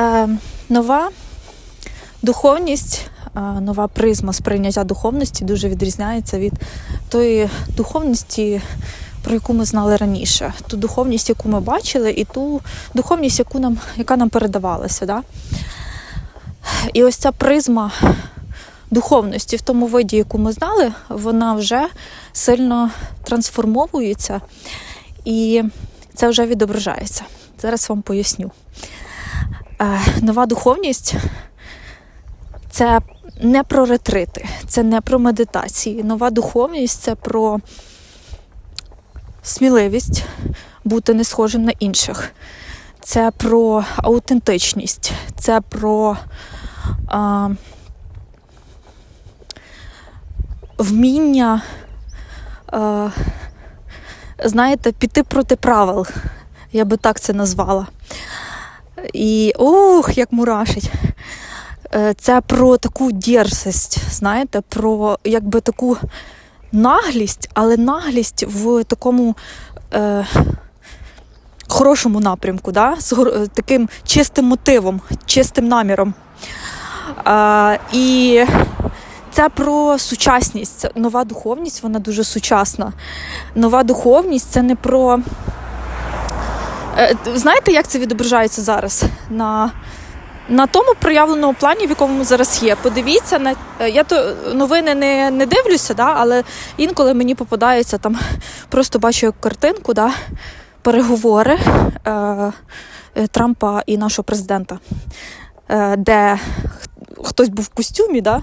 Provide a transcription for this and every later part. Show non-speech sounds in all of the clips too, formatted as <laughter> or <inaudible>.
Е, нова духовність, е, нова призма сприйняття духовності дуже відрізняється від тої духовності, про яку ми знали раніше. Ту духовність, яку ми бачили, і ту духовність, яку нам, яка нам передавалася. Да? І ось ця призма духовності в тому виді, яку ми знали, вона вже сильно трансформовується і це вже відображається. Зараз вам поясню. Е, Нова духовність це не про ретрити, це не про медитації. Нова духовність це про сміливість бути не схожим на інших. Це про аутентичність, це про а, вміння, а, знаєте, піти проти правил. Я би так це назвала. І ух, як мурашить. Е, Це про таку дерзость, знаєте, про якби таку наглість, але наглість в такому е, хорошому напрямку, да? з е, таким чистим мотивом, чистим наміром. Е, і це про сучасність. Це нова духовність, вона дуже сучасна. Нова духовність це не про. Е, Знаєте, як це відображається зараз? На, на тому проявленому плані, в якому зараз є. Подивіться, на, е, я то новини не, не дивлюся, да, але інколи мені попадається там, просто бачу картинку, да, переговори е, е, Трампа і нашого президента, е, де хтось був в костюмі, да,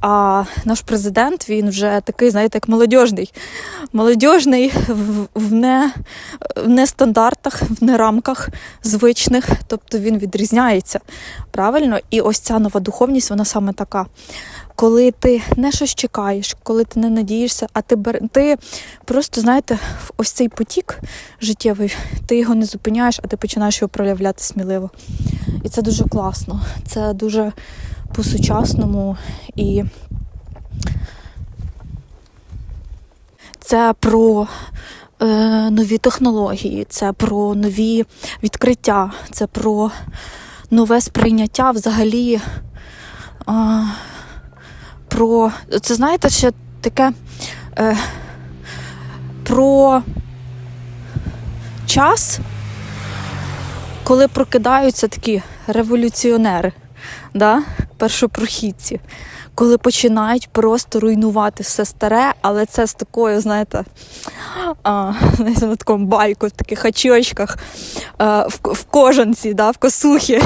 а наш президент він вже такий, знаєте, як молодіжний. Молодіжний в, не, в нестандартах, в нерамках звичних, тобто він відрізняється правильно. І ось ця нова духовність, вона саме така. Коли ти не щось чекаєш, коли ти не надієшся, а ти бер... ти просто знаєте, ось цей потік життєвий, ти його не зупиняєш, а ти починаєш його проявляти сміливо. І це дуже класно. Це дуже по-сучасному і це про е, нові технології, це про нові відкриття, це про нове сприйняття взагалі. Е, про це знаєте, ще таке е, про час, коли прокидаються такі революціонери, да? Першопрохідці, коли починають просто руйнувати все старе, але це з такою, знаєте, а, знаєте, на такому байку, в таких очочках, а, в, в кожанці, да, в косухі.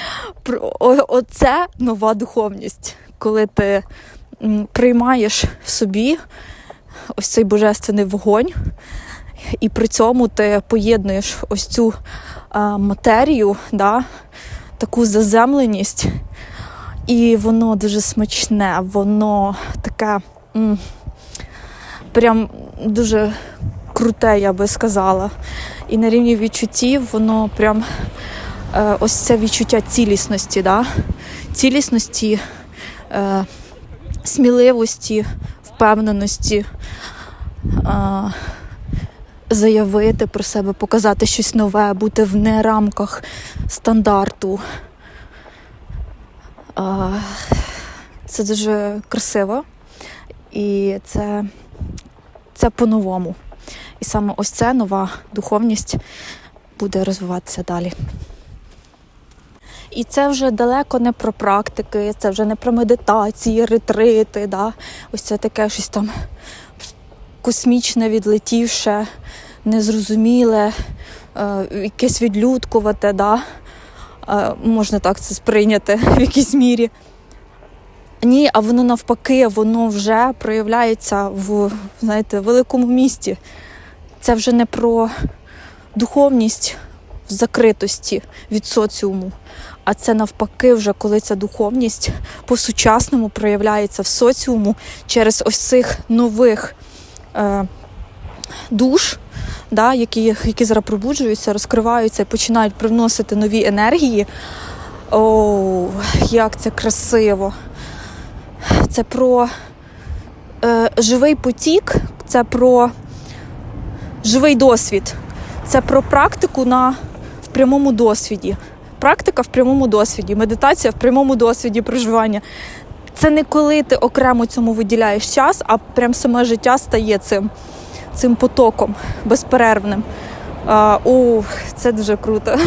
<laughs> Оце нова духовність, коли ти приймаєш в собі ось цей божественний вогонь, і при цьому ти поєднуєш ось цю а, матерію, да, таку заземленість, і воно дуже смачне, воно таке м, прям дуже круте, я би сказала. І на рівні відчуттів воно прям е, ось це відчуття цілісності, да? цілісності, е, сміливості, впевненості. Е, заявити про себе, показати щось нове, бути в не рамках стандарту. Це дуже красиво і це, це по-новому. І саме ось це нова духовність буде розвиватися далі. І це вже далеко не про практики, це вже не про медитації, ретрити. Да? Ось це таке щось там космічне, відлетівше, незрозуміле, е, якесь відлюдкувате, да? Можна так це сприйняти <laughs> в якійсь мірі. Ні, а воно навпаки, воно вже проявляється в знаєте, великому місті. Це вже не про духовність в закритості від соціуму, а це навпаки, вже коли ця духовність по-сучасному проявляється в соціуму через ось цих нових е, душ, да, які, які зараз пробуджуються, розкриваються і починають привносити нові енергії. О, як це красиво! Це про е, живий потік, це про живий досвід, це про практику на, в прямому досвіді. практика в прямому досвіді, медитація в прямому досвіді проживання. Це не коли ти окремо цьому виділяєш час, а прям саме життя стає цим, цим потоком безперервним. А, це дуже круто.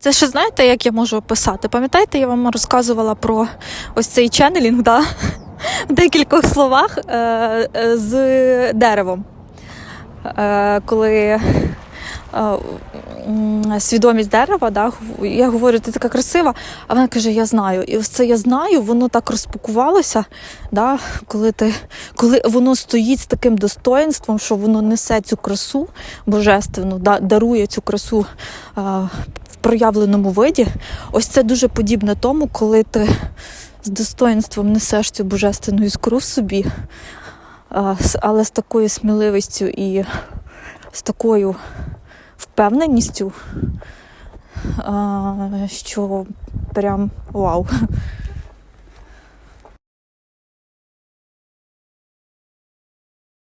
Це ще знаєте, як я можу описати? Пам'ятаєте, я вам розказувала про ось цей ченнелінг, да? в декількох словах е, е, з деревом. Е, коли свідомість дерева, да, я говорю, ти така красива, а вона каже, я знаю. І це я знаю, воно так розпакувалося, да, коли, ти, коли воно стоїть з таким достоїнством, що воно несе цю красу божественну, да, дарує цю красу е, в проявленому виді. Ось це дуже подібне тому, коли ти з достоїнством несеш цю божественну іскру в собі, а, але з такою сміливістю і з такою впевненістю, що прям вау.